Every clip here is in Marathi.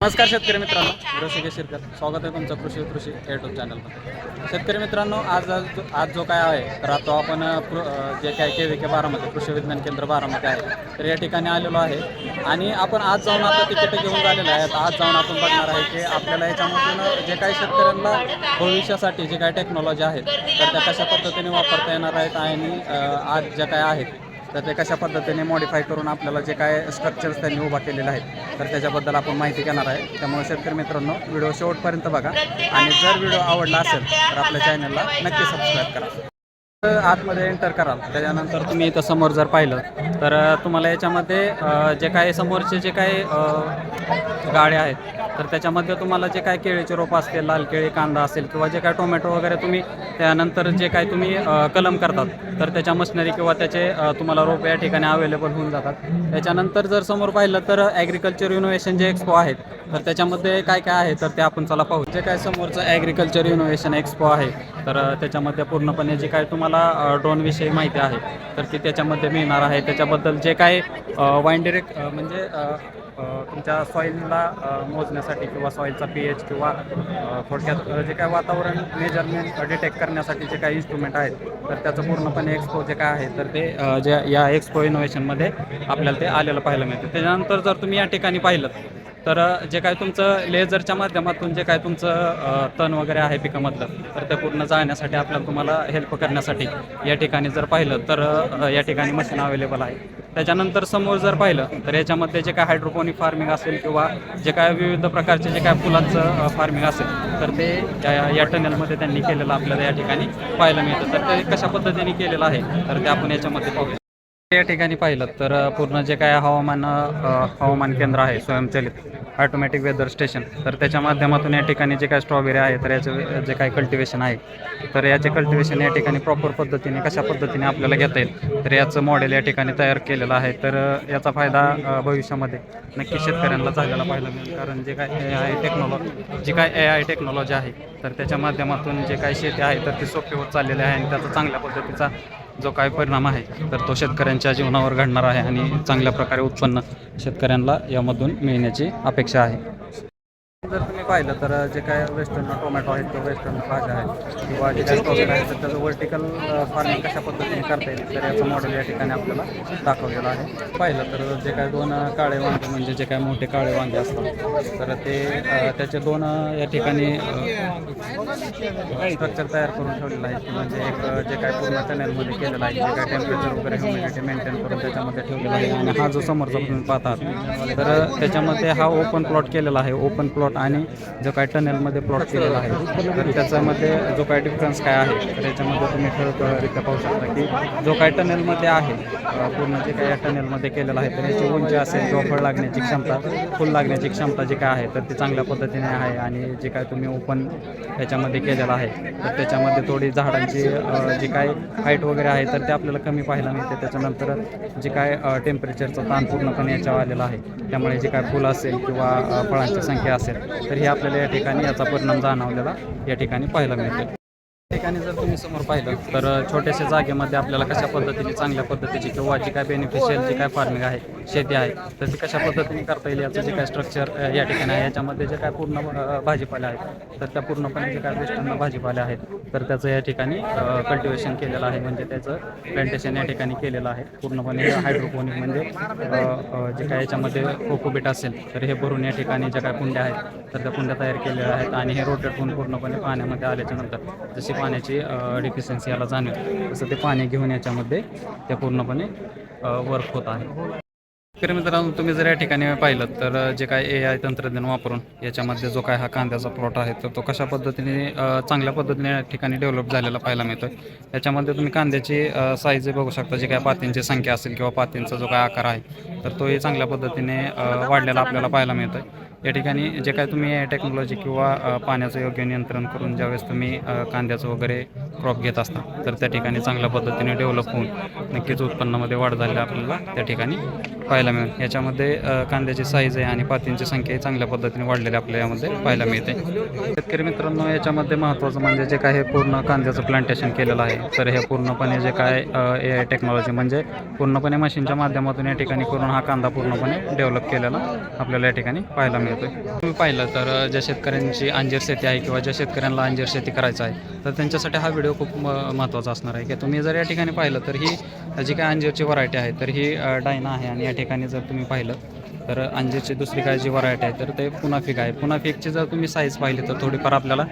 नमस्कार शेतकरी मित्रांनो. रसिके शिरकर. स्वागत आहे तुमचं कृषी कृषी यूट्यूब चॅनलवर शेतकरी मित्रांनो आज आज आज जो काय आहे तर आता आपण जे काय के व्ही के बारामती कृषी विज्ञान केंद्र बारामती आहे. तर या ठिकाणी आलेलो आहे. आणि आपण आज जाऊन आता तिकीट घेऊन झालेलं आहे. आता आज जाऊन आपण बघणार आहे की आपल्याला याच्यामधून जे काही शेतकऱ्यांना भविष्यासाठी जे काही टेक्नॉलॉजी आहेत तर त्या कशा पद्धतीने वापरता येणार आहेत आणि आज ज्या काय आहेत तर ते कशा पद्धतीने मॉडिफाय करून आपल्याला जे काय स्ट्रक्चर्स त्यांनी उभा केलेले आहेत तर त्याच्याबद्दल आपण माहिती घेणार आहे. त्यामुळे शेतकरी मित्रांनो व्हिडिओ शेवटपर्यंत बघा. आणि जर व्हिडिओ आवडला असेल तर आपल्या चॅनलला नक्की सबस्क्राईब करा. तर आतमध्ये एंटर कराल. त्याच्यानंतर तुम्ही इथं समोर जर पाहिलं तर तुम्हाला याच्यामध्ये जे काही समोरचे जे काही गाड्या आहेत तर त्याच्यामध्ये तुम्हाला जे काय केळीचे रोपं असतील लाल केळी कांदा असेल किंवा जे काय टोमॅटो वगैरे तुम्ही त्यानंतर जे काय तुम्ही कलम करतात तर त्याच्या मशनरी किंवा त्याचे तुम्हाला रोप या ठिकाणी अवेलेबल होऊन जातात. त्याच्यानंतर जर समोर पाहिलं तर ॲग्रिकल्चर इनोव्हेशन जे एक्सपो आहेत तर त्याच्यामध्ये काय काय आहे तर ते आपण चला पाहू. जे काय समोरचं ॲग्रिकल्चर इनोव्हेशन एक्सपो आहे तर त्याच्यामध्ये पूर्णपणे जे काय तुम्हाला ड्रोनविषयी माहिती आहे तर ती त्याच्यामध्ये मिळणार आहे. त्याच्याबद्दल जे काय वाईन डिरेक्ट म्हणजे तुमच्या सॉईलला मोजण्यासाठी किंवा सॉईलचा पी एच किंवा थोडक्यात जे काय वातावरण मेजरमेंट डिटेक्ट करण्यासाठी जे काही इन्स्ट्रुमेंट आहेत तर त्याचं पूर्णपणे एक्सपो जे काय आहे तर ते जे या एक्सपो इनोव्हेशनमध्ये आपल्याला ते आलेलं पाहायला मिळतं. त्याच्यानंतर जर तुम्ही या ठिकाणी पाहिलं तर जे काय तुमचं लेझरच्या माध्यमातून जे काय तुमचं अ, तण वगैरे आहे पिकामधलं तर ते पूर्ण जाण्यासाठी आपल्याला तुम्हाला हेल्प करण्यासाठी या ठिकाणी जर पाहिलं तर या ठिकाणी मशीन अवेलेबल आहे. त्याच्यानंतर समोर जर पाहिलं तर याच्यामध्ये जे काय हायड्रोपोनिक फार्मिंग असेल किंवा जे काय विविध प्रकारचे जे काय फुलांचं फार्मिंग असेल तर ते या टनेलमध्ये त्यांनी केलेलं आपल्याला या ठिकाणी पाहायला मिळतं. तर ते कशा पद्धतीने केलेलं आहे तर ते आपण याच्यामध्ये पाहूया. या ठिकाणी पाहिलं तर पूर्ण जे काय हवामान हवामान केंद्र आहे स्वयंचलित ऑटोमॅटिक वेदर स्टेशन तर त्याच्या माध्यमातून या ठिकाणी जे काय स्ट्रॉबेरी आहे तर याचं जे काय कल्टिवेशन आहे तर याचे कल्टिवेशन या ठिकाणी प्रॉपर पद्धतीने कशा पद्धतीने आपल्याला घेता येईल तर याचं मॉडेल या ठिकाणी तयार केलेलं आहे. तर याचा फायदा भविष्यामध्ये नक्की शेतकऱ्यांना झालेला पाहायला मिळेल. कारण जे काय ए आय टेक्नॉलॉजी जी काय ए आय टेक्नॉलॉजी आहे तर त्याच्या माध्यमातून जे काय शेती आहे तर ती सोपी होत चाललेली आहे आणि त्याचा चांगल्या पद्धतीचा जो काय परिणाम आहे तर तो शेतकऱ्यांच्या जीवनावर घडणार आहे आणि चांगल्या प्रकारे उत्पन्न शेतकऱ्यांना यामधून मिळण्याची अपेक्षा आहे. पाहिलं तर जे काय वेस्टर्न टोमॅटो आहेत किंवा वेस्टर्न भाज्या आहेत. किंवा जे काही स्टॉबेरी आहेत तर त्याचं वर्टिकल फार्मिंग कशा पद्धतीने करता येईल तर याचं मॉडेल या ठिकाणी आपल्याला दाखवलेलं आहे. पाहिलं तर जे काय दोन काळे वांगे म्हणजे जे काय मोठे काळे वांगे असतात तर ते त्याचे दोन या ठिकाणी स्ट्रक्चर तयार करून ठेवलेलं आहे. म्हणजे एक जे काय पूर्ण चॅनलमध्ये केलेलं आहे जे काय टेम्परेचर वगैरे ह्युमिडिटी मेंटेन करून त्याच्यामध्ये ठेवलेलं आहे. आणि हा जो समोरचा तुम्ही पाहतात तर त्याच्यामध्ये हा ओपन प्लॉट केलेला आहे. ओपन प्लॉट आणि जो काय टनेलमध्ये प्लॉट केलेला आहे. तर त्याच्यामध्ये जो काय डिफरन्स काय आहे तर याच्यामध्ये तुम्ही ठरवरित्या पाहू शकता की जो काय टनेलमध्ये आहे पूर्ण जे काय या टनेलमध्ये केलेलं आहे तर याची उंची असेल किंवा फळ लागण्याची क्षमता फुल लागण्याची क्षमता जी काय आहे तर ती चांगल्या पद्धतीने आहे आणि जे काय तुम्ही ओपन याच्यामध्ये केलेलं आहे तर त्याच्यामध्ये थोडी झाडांची जी काय हाईट वगैरे आहे तर ते आपल्याला कमी पाहायला मिळते. त्याच्यानंतर जे काय टेम्परेचरचा ताण पूर्णपणे याच्यावर आलेला आहे. त्यामुळे जे काय फुलं असेल किंवा फळांची संख्या असेल तर हे आपल्याला या ठिकाणी याचा परिणाम जाणवलेला या ठिकाणी पाहायला मिळते ठिकाणी जर तुम्ही समोर पाहिलं तर छोट्याशा जागेमध्ये आपल्याला कशा पद्धतीने चांगल्या पद्धतीची किंवा जी काय बेनिफिशियल जी काय फार्मिंग आहे शेती आहे तर ती कशा पद्धतीने करता येईल याचं जे काय स्ट्रक्चर या ठिकाणी आहे याच्यामध्ये जे काय पूर्ण अ, भाजीपाला आहेत तर त्या पूर्णपणे जे काय गोष्टींना भाजीपाले आहेत तर त्याचं या ठिकाणी कल्टिवेशन केलेलं आहे म्हणजे त्याचं प्लांटेशन या ठिकाणी केलेलं आहे पूर्णपणे हायड्रोपोनिक म्हणजे जे काय याच्यामध्ये कोकोबीट असेल तर हे भरून या ठिकाणी ज्या काय कुंड्या आहेत तर त्या कुंड्या तयार केलेल्या आहेत आणि हे रोटेट होऊन पूर्णपणे पाण्यामध्ये आल्याच्यानंतर जसे पाण्याची डिफिशियन्सी याला जाणवेल तसं ते पाणी घेऊन याच्यामध्ये ते पूर्णपणे वर्क होत आहे. तर मित्रांनो तुम्ही जर या ठिकाणी पाहिलं तर जे काय ए आय तंत्रज्ञान वापरून याच्यामध्ये जो काय हा कांद्याचा प्लॉट आहे तर तो कशा पद्धतीने चांगल्या पद्धतीने या ठिकाणी डेव्हलप झालेला पाहायला मिळतो याच्यामध्ये तुम्ही कांद्याची साईज बघू शकता जे काय पातींची संख्या असेल किंवा पातींचा जो काय आकार आहे तर तोही चांगल्या पद्धतीने वाढलेला आपल्याला पाहायला मिळतो या ठिकाणी जे काय तुम्ही टेक्नॉलॉजी किंवा पाण्याचं योग्य नियंत्रण करून ज्यावेळेस तुम्ही कांद्याचं वगैरे क्रॉप घेत असता तर त्या ठिकाणी चांगल्या पद्धतीने डेव्हलप होऊन नक्कीच उत्पन्नामध्ये वाढ झाली आपल्याला त्या ठिकाणी पाहायला मिळेल. याच्यामध्ये कांद्याची साईज आहे आणि पातींची संख्याही चांगल्या पद्धतीने वाढलेली आपल्याला यामध्ये पाहायला मिळते. शेतकरी मित्रांनो याच्यामध्ये महत्त्वाचं म्हणजे जे काय हे पूर्ण कांद्याचं प्लांटेशन केलेलं आहे तर हे पूर्णपणे जे काय ए आय टेक्नॉलॉजी म्हणजे पूर्णपणे मशीनच्या माध्यमातून या ठिकाणी करून हा कांदा पूर्णपणे डेव्हलप केलेला आपल्याला या ठिकाणी पाहायला मिळतो. येतोय. तुम्ही पाहिलं तर ज्या शेतकऱ्यांची अंजीर शेती आहे किंवा ज्या शेतकऱ्यांना अंजीर शेती करायचं आहे तर त्यांच्यासाठी हा व्हिडिओ खूप म महत्त्वाचा असणार आहे. की तुम्ही जर या ठिकाणी पाहिलं तर ही जी काय अंजीरची व्हरायटी आहे तर ही डायना आहे. आणि या ठिकाणी जर तुम्ही पाहिलं तर अंजीरची दुसरी काय जी व्हरायटी आहे तर ते पुनाफिक आहे. पुनाफिकची जर तुम्ही साईज पाहिली तर थोडीफार आपल्याला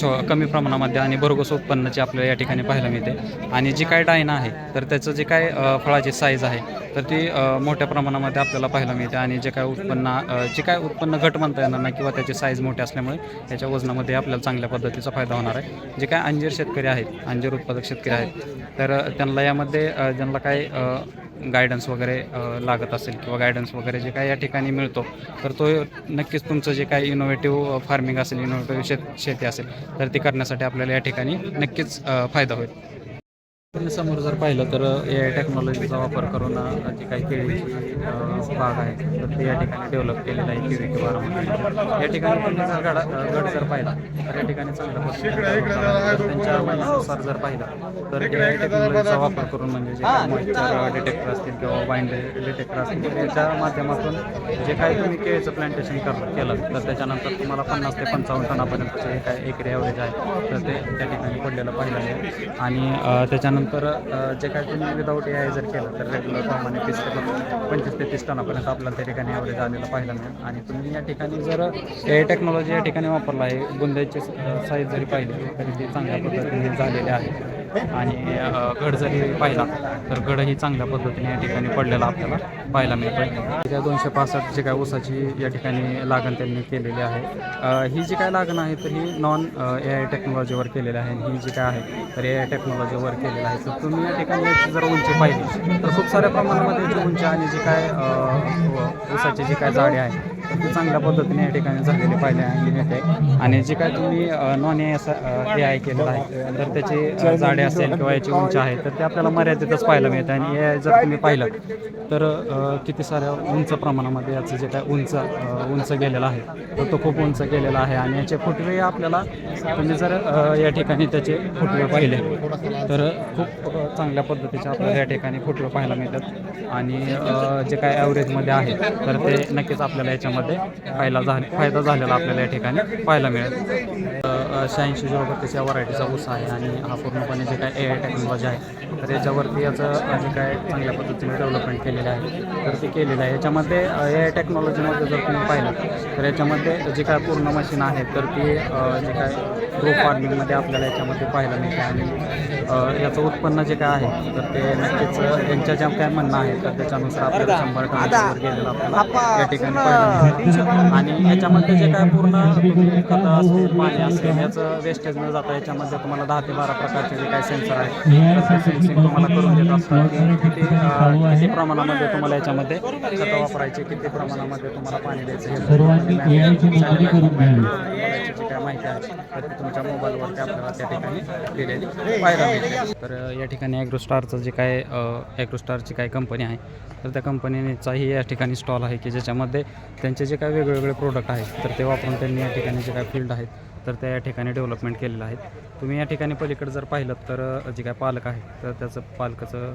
छो कमी प्रमाणामध्ये आणि भरघोस उत्पन्नाची आपल्याला या ठिकाणी पाहायला मिळते. आणि जी काय डायना आहे तर त्याचं जे काय फळाची साईज आहे तर ती मोठ्या प्रमाणामध्ये आपल्याला पाहायला मिळते. आणि जे काय उत्पन्न जे काय उत्पन्न घट म्हणता येणार नाही किंवा त्याची साईज मोठी असल्यामुळे त्याच्या वजनामध्ये आपल्याला चांगल्या पद्धतीचा फायदा होणार आहे. जे काय अंजीर शेतकरी आहेत अंजीर उत्पादक शेतकरी आहेत तर त्यांना यामध्ये ज्यांना काय गायडन्स वगैरे लागत असेल किंवा गायडन्स वगैरे जे काही या ठिकाणी मिळतो तर तो नक्कीच तुमचं जे काही इनोव्हेटिव्ह फार्मिंग असेल इनोव्हेटिव्ह शेत शेती असेल तर ती करण्यासाठी आपल्याला या ठिकाणी नक्कीच फायदा होईल. समोर जर पाहिलं तर ए आय टेक्नॉलॉजीचा वापर करून जी काही केळीची बाग आहे तर ती या ठिकाणी डेव्हलप केलेलं आहे केळी किंवा या ठिकाणी तुम्ही जर गड गड जर पाहिला तर या ठिकाणी चांगल्या पद्धतीने आहे. त्यांच्या म्हणण्यानुसार जर पाहिलं तर ए आय टेक्नॉलॉजीचा वापर करून म्हणजे जे मॉइश्चर डिटेक्टर असतील किंवा वाईन डिटेक्टर असतील तर याच्या माध्यमातून जे काही तुम्ही केळीचं प्लांटेशन कर केलं तर त्याच्यानंतर तुम्हाला पन्नास ते पंचावन्न टनापर्यंतचं जे काही एकरी ॲव्हरेज आहे तर ते त्या ठिकाणी पडलेलं पाहिलं मिळेल आणि त्याच्यानंतर नंतर जे काही तुम्ही विदाऊट ए आय जर केलं तर रेग्युलर प्रमाणे तीस ते पंचवीस ते तीस टनापर्यंत आपल्याला त्या ठिकाणी ॲव्हरेज आलेला पाहायला मिळेल. आणि तुम्ही या ठिकाणी जर ए आय टेक्नॉलॉजी या ठिकाणी वापरला आहे बुंद्याची साईज जरी पाहिली तरी ते चांगल्या पद्धतीने झालेले आहे. आणि गड जरी पाहिला तर घडही चांगल्या पद्धतीने या ठिकाणी पडलेला आपल्याला पाहायला मिळतो त्या दोनशे पासष्ट जी काय ऊसाची या ठिकाणी लागण त्यांनी केलेली आहे ही जी काय लागण आहे तर ही नॉन ए आय टेक्नॉलॉजीवर केलेली आहे. ही जी काय आहे तर ए आय टेक्नॉलॉजीवर केलेलं आहे. तर तुम्ही या ठिकाणी जर उंची पाहिली तर खूप साऱ्या प्रमाणामध्ये याची उंची आणि जी काय ऊसाची जी काय जाडी आहे तर चांगल्या पद्धतीने या ठिकाणी झालेली पाहिजे मिळते आणि जे काय तुम्ही नॉन ए ए आय केलेलं आहे तर त्याची जाडे असेल किंवा याची उंची आहे तर ते आपल्याला मर्यादितच पाहायला मिळतं. आणि ए आय जर तुम्ही पाहिलं तर किती साऱ्या उंच प्रमाणामध्ये याचं जे काय उंच उंच गेलेलं आहे तर तो खूप उंच गेलेला आहे. आणि याचे फुटवे आपल्याला तुम्ही जर या ठिकाणी त्याचे फुटवे पाहिले तर खूप चांगल्या पद्धतीचे आपल्याला या ठिकाणी फुटवे पाहायला मिळतात. आणि जे काय ॲव्हरेजमध्ये आहे तर ते नक्कीच आपल्याला याच्यामध्ये फायदा झाले फायदा झालेला आपल्याला या ठिकाणी पाहायला मिळेल. शहाऐंशी जोगतीच्या व्हरायटीचा ऊस आहे आणि हा पूर्णपणे जे काय ए आय टेक्नॉलॉजी आहे तर याच्यावरती याचं जे काय चांगल्या पद्धतीने डेव्हलपमेंट केलेलं आहे तर ते केलेलं आहे. याच्यामध्ये ए आय टेक्नॉलॉजीमध्ये जर तुम्ही पाहिलं तर याच्यामध्ये जे काय पूर्ण मशीन आहे तर ती जे काय ग्रो फार्मिंगमध्ये आपल्याला याच्यामध्ये पाहायला मिळते आणि अ, याचं उत्पन्न जे काय आहे तर ते नक्कीच अ, यांच्या ज्या काय म्हणणं आहे तर त्याच्यानुसार आपल्याला शंभर टनावर गेलेलं आपल्याला या ठिकाणी पाहायला आणि याच्यामध्ये जे काय पूर्ण खतं असतील पाणी असेल याचं वेस्टेज न जाता याच्यामध्ये तुम्हाला दहा ते बारा प्रकारचे जे काही सेन्सर आहे तर ते सेन्सिंग तुम्हाला करून देत असतात. की किती किती प्रमाणामध्ये तुम्हाला याच्यामध्ये खतं वापरायची किती प्रमाणामध्ये तुम्हाला पाणी द्यायचं हे काय माहिती आहे तर तुमच्या मोबाईलवरती आपल्याला त्या ठिकाणी दिलेली पाहायला मिळते तर या ठिकाणी ॲग्रोस्टारचं जे काय ॲग्रोस्टारची काय कंपनी आहे तर त्या कंपनीचाही या ठिकाणी स्टॉल आहे की ज्याच्यामध्ये त्यांचे जे काय वेगवेगळे प्रोडक्ट आहेत तर ते वापरून त्यांनी या ठिकाणी जे काय फील्ड आहेत तर त्या या ठिकाणी डेव्हलपमेंट केलेलं आहे तुम्ही या ठिकाणी पलीकडे जर पाहिलं तर जे काय पालक आहे तर त्याचं पालकाचं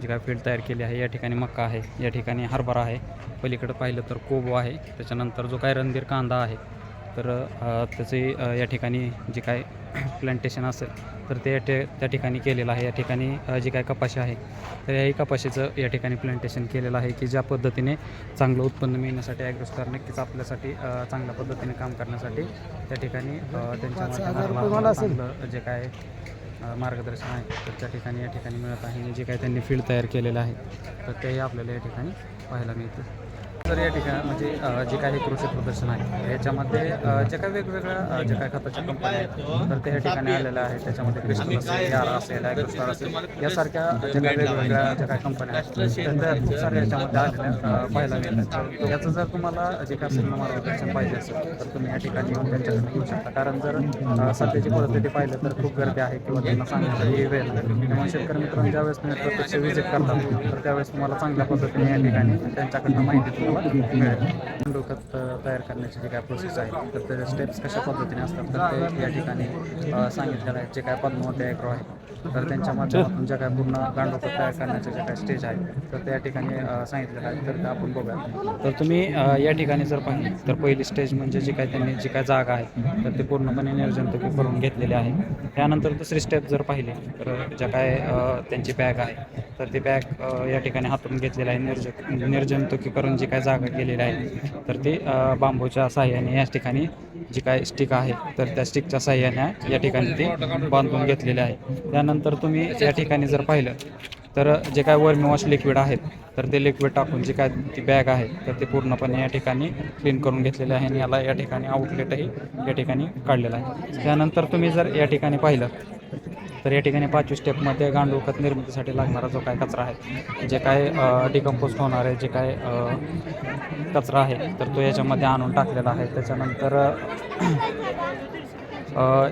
जे काय फील्ड तयार केली आहे या ठिकाणी मक्का आहे या ठिकाणी हरभरा आहे. पलीकडं पाहिलं तर कोबो आहे त्याच्यानंतर जो काय रणधीर कांदा आहे तर त्याचे या ठिकाणी जे काय प्लांटेशन असेल तर ते त्या ठिकाणी केलेलं आहे. या ठिकाणी जी काय कपाशी आहे तर याही कपाशीचं या ठिकाणी प्लांटेशन केलेलं आहे की ज्या पद्धतीने चांगलं उत्पन्न मिळण्यासाठी ॲग्रोस्टार नक्कीच आपल्यासाठी चांगल्या पद्धतीने काम करण्यासाठी त्या ठिकाणी त्यांच्या जे काय मार्गदर्शन आहे तर त्या ठिकाणी या ठिकाणी मिळत आहे. आणि जे काही त्यांनी फील्ड तयार केलेलं आहे तर तेही आपल्याला या ठिकाणी पाहायला मिळतं तर या ठिकाणी म्हणजे जे काही कृषी प्रदर्शन आहे याच्यामध्ये जे काही वेगवेगळ्या जे काही खताच्या कंपन्या आहेत तर त्या ठिकाणी आलेल्या आहेत. त्याच्यामध्ये क्रिस्टल असेल यारा असेल ॲग्रोस्टार असेल यासारख्या जे काही वेगवेगळ्या ज्या काही कंपन्या आहेत त्या खूप साऱ्या याच्यामध्ये आलेल्या पाहायला मिळतात. याचं जर तुम्हाला जे काही पूर्ण मार्गदर्शन पाहिजे असेल तर तुम्ही या ठिकाणी येऊन त्यांच्याकडे घेऊ शकता. कारण जर सध्याची परिस्थिती पाहिलं तर खूप गर्दी आहे किंवा त्यांना सांगण्यासाठी वेळ नाही. त्यामुळे शेतकरी मित्रांनो ज्यावेळेस तुम्ही प्रत्यक्ष व्हिजिट करता तर त्यावेळेस तुम्हाला चांगल्या पद्धतीने या ठिकाणी त्यांच्याकडनं माहिती तुम्हाला डोक्यात तयार करण्याची जी काय प्रोसेस आहे तर त्याच्या स्टेप्स कशा पद्धतीने असतात? तर ते या ठिकाणी सांगितलेलं आहे. जे काय पद्मावती ॲग्रो आहे तर त्यांच्या माध्यमातून ज्या काय पूर्ण गांडोखत तयार करण्याच्या जे काय स्टेज आहे तर त्या ठिकाणी सांगितलेलं आहे. तर आपण बघूया. तर तुम्ही या ठिकाणी जर पाहिलं तर पहिली स्टेज म्हणजे जी काय त्यांनी जी काय जागा आहे तर ते पूर्णपणे निर्जंतुकी करून घेतलेली आहे. त्यानंतर दुसरी स्टेप जर पाहिली तर ज्या काय त्यांची बॅग आहे तर ती बॅग या ठिकाणी हातून घेतलेली आहे. निर्ज निर्जंतुकीकरण जी काय जागा केलेली आहे तर ते बांबूच्या साह्याने या ठिकाणी जी काय स्टिक आहे तर त्या स्टिकच्या साह्याने या ठिकाणी ती बांधून घेतलेली आहे. त्यानंतर तुम्ही या ठिकाणी जर पाहिलं तर जे काय वर्मी वॉश लिक्विड आहेत तर ते लिक्विड टाकून जी काय ती बॅग आहे तर ते पूर्णपणे या ठिकाणी क्लीन करून घेतलेले आहे आणि याला या ठिकाणी आउटलेटही या ठिकाणी काढलेलं आहे. त्यानंतर तुम्ही जर या ठिकाणी पाहिलं तर या ठिकाणी पाचवी स्टेपमध्ये गांडूळ खत निर्मितीसाठी लागणारा जो काय कचरा आहे जे काय डिकम्पोस्ट होणार आहे जे काय कचरा आहे तर तो याच्यामध्ये आणून टाकलेला आहे. त्याच्यानंतर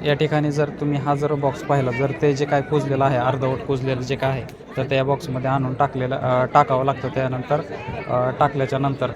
या ठिकाणी जर तुम्ही हा जर बॉक्स पाहिला जर ते जे काय कुजलेलं आहे अर्धवट कुजलेलं जे काय आहे तर त्या बॉक्समध्ये आणून टाकलेलं टाकावं लागतं. त्यानंतर टाकल्याच्या नंतर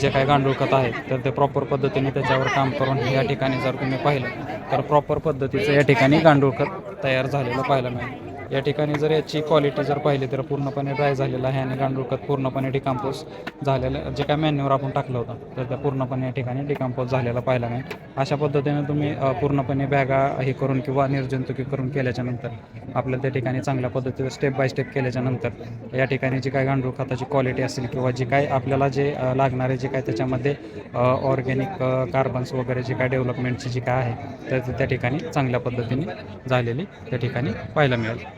जे काय गांडूळ खत आहे तर ते प्रॉपर पद्धतीने त्याच्यावर काम करून या ठिकाणी जर तुम्ही पाहिलं तर प्रॉपर पद्धतीचं या ठिकाणी गांडूळखत तयार झालेलं पाहायला मिळेल. या ठिकाणी जर याची क्वालिटी जर पाहिली तर पूर्णपणे ड्राय झालेलं आहे आणि गांडूळ खत पूर्णपणे डिकम्पोज झालेलं जे काय मॅन्युअर आपण टाकलं होतं तर त्या पूर्णपणे या ठिकाणी डिकम्पोज झालेला पाहायला मिळेल अशा पद्धतीने तुम्ही पूर्णपणे बॅगा हे करून किंवा निर्जंतुकी करून केल्याच्यानंतर आपल्याला त्या ठिकाणी चांगल्या पद्धतीने स्टेप बाय स्टेप केल्याच्यानंतर या ठिकाणी जी काय गांडूळ खताची क्वालिटी असेल किंवा जी काय आपल्याला जे लागणारे जे काय त्याच्यामध्ये ऑर्गॅनिक कार्बन्स वगैरे जे काय डेव्हलपमेंटची जी काय आहे तर त्या ठिकाणी चांगल्या पद्धतीने झालेली त्या ठिकाणी पाहायला मिळेल.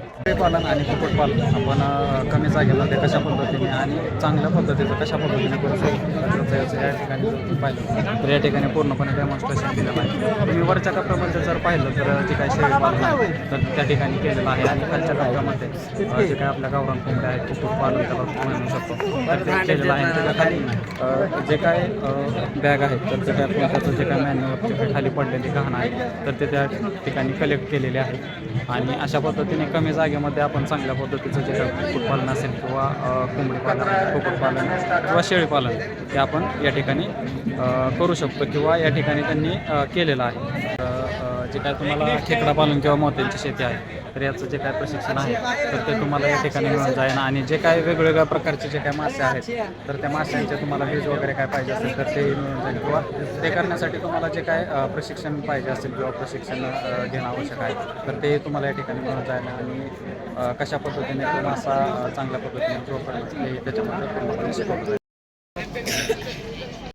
पालन आणि कुक्कुटपालन आपण कमी कमी जागेमध्ये कशा पद्धतीने आणि चांगल्या पद्धतीचं कशा पद्धतीने करू शकतो याचं या ठिकाणी पाहिलं. तर या ठिकाणी पूर्णपणे डेमॉन्स्ट्रेशन केलेलं पाहिजे. तुम्ही वरच्या कप्प्यामध्ये जर पाहिलं तर जे काही शेळी पालन आहे. तर त्या ठिकाणी केलेलं आहे आणि खालच्या कप्प्यामध्ये जे काही आपल्या गावरान कोंबड्या आहेत कुक्कुटपालन त्याला म्हणू शकतो. तर ते केलेलं आहे त्याच्याखाली जे काय बॅग आहेत तर ते त्या त्याचं जे काय मॅन्युअर खाली पडलेली घाण आहे तर ते त्या ठिकाणी कलेक्ट केलेले आहे आणि अशा पद्धतीने कमी जागेमध्ये आपण चांगल्या पद्धतीचं जे काही कुक्कुटपालन असेल किंवा कोंबडी पालन कुक्कुटपालन किंवा शेळीपालन ते आपण या ठिकाणी करू शकतो किंवा या ठिकाणी त्यांनी केलेलं आहे. जे काय तुम्हाला खेकडा पालन किंवा मोत्यांची शेती आहे तर याचं जे काय प्रशिक्षण आहे तर ते तुम्हाला या ठिकाणी मिळून जाईल. आणि जे काय वेगवेगळ्या प्रकारचे जे काय मासे आहेत तर त्या माशांचे तुम्हाला बीज वगैरे काय पाहिजे असेल तर ते मिळून जाईल. किंवा ते करण्यासाठी तुम्हाला जे काय प्रशिक्षण पाहिजे असेल किंवा प्रशिक्षण घेणं आवश्यक आहे तर ते तुम्हाला या ठिकाणी मिळून जाईल. आणि कशा पद्धतीने तो मासा चांगल्या पद्धतीने ग्रो करायचा हे त्याच्यामध्ये शिकवलं